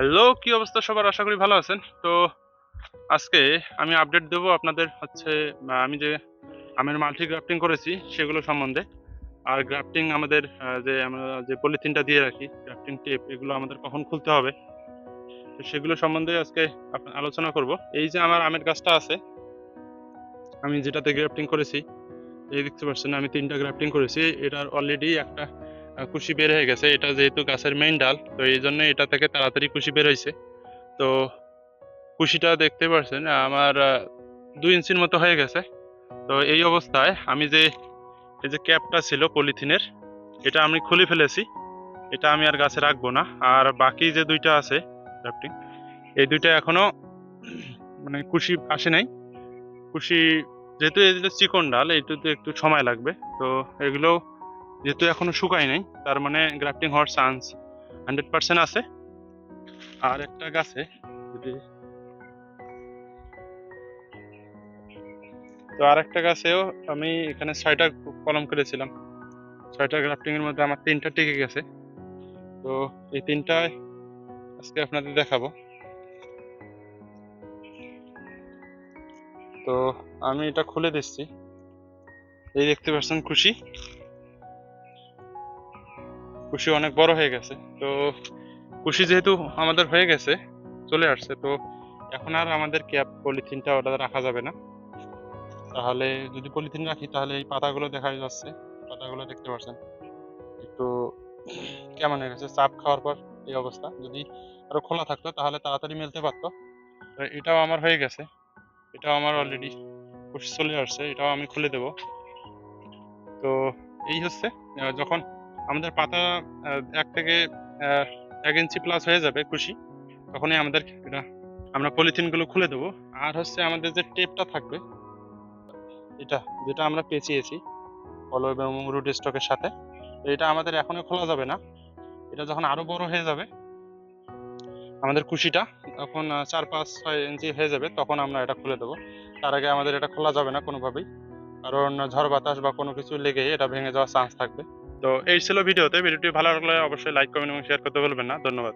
Hello, কি অবস্থা সবার? আশা করি ভালো আছেন। তো আজকে আমি আপডেট দেব আপনাদের হচ্ছে আমি যে আমের মাল্টি গ্রাফটিং করেছি, সেগুলো সম্বন্ধে। আর গ্রাফটিং আমাদের যে আমরা যে পলিথিনটা দিয়ে রাখি গ্রাফটিং টেপ এগুলো আমাদের কখন খুলতে হবে? তো সেগুলো সম্বন্ধে আজকে আলোচনা করব। এই যে আমার আমের গাছটা আছে, আমি যেটাতে গ্রাফটিং করেছি, এই দেখতে পাচ্ছেন, আমি তিনটা গ্রাফটিং করেছি। এটার অলরেডি একটা কুশি বের হয়ে গেছে। এটা যেহেতু গাছের মেইন ডাল, তো এই জন্য এটা থেকে তাড়াতাড়ি কুশি বের হয়েছে। তো কুশিটা দেখতে পাচ্ছেন আমার দুই ইঞ্চির মতো হয়ে গেছে। তো এই অবস্থায় আমি যে, এই যে ক্যাপটা ছিল পলিথিনের, এটা আমি খুলে ফেলেছি। এটা আমি আর গাছে রাখব না। আর বাকি যে দুইটা আছে গ্রাফটিং এই দুইটা এখনও মানে কুশি আসে নাই। কুশি, যেহেতু এই যে চিকন ডাল, এইটুতে একটু সময় লাগবে। তো এগুলো যেহেতু এখনও শুকায় নাই, তার মানে গ্রাফটিং হওয়ার চান্স হান্ড্রেড পার্সেন্ট আছে। আর একটা গাছে যদি তো আর একটা গাছেও আমি এখানে ছয়টা কলম করেছিলাম। ছয়টা গ্রাফটিং এর মধ্যে আমার তিনটা টিকে গেছে। তো এই তিনটায় আজকে আপনাদের দেখাবো। তো আমি এটা খুলে দিচ্ছি। এই দেখতে পাচ্ছেন খুশি। খুশি অনেক বড় হয়ে গেছে। তো কুশি যেহেতু আমাদের হয়ে গেছে, চলে আসছে, তো এখন আর আমাদের ক্যাপ পলিথিনটা ওটা রাখা যাবে না। তাহলে যদি পলিথিন রাখি, তাহলে এই পাতাগুলো দেখা যাচ্ছে, পাতাগুলো দেখতে পাচ্ছেন একটু কেমন হয়ে গেছে, চাপ খাওয়ার পর এই অবস্থা। যদি আরও খোলা থাকতো, তাহলে তাড়াতাড়ি মেলতে পারতো। এটাও আমার হয়ে গেছে, এটাও আমার অলরেডি চলে আসছে, এটাও আমি খুলে দেব। তো এই হচ্ছে যখন আমাদের পাতা এক থেকে এক ইঞ্চি প্লাস হয়ে যাবে খুশি। তখনই আমাদের এটা, আমরা পলিথিনগুলো খুলে দেবো। আর হচ্ছে আমাদের যে টেপটা থাকবে, এটা যেটা আমরা পেঁচিয়েছি পলো এবং রুট স্টকের সাথে, এটা আমাদের এখনও খোলা যাবে না। এটা যখন আরও বড় হয়ে যাবে, আমাদের কুশিটা তখন চার পাঁচ ছয় ইঞ্চি হয়ে যাবে, তখন আমরা এটা খুলে দেবো। তার আগে আমাদের এটা খোলা যাবে না কোনোভাবেই। কারণ ঝড় বাতাস বা কোনো কিছু লেগে এটা ভেঙে যাওয়ার চান্স থাকবে। তো এই ছিল ভিডিওতে। ভিডিওটি ভালো লাগলে অবশ্যই লাইক কমেন্ট এবং শেয়ার করতে ভুলবেন না। ধন্যবাদ।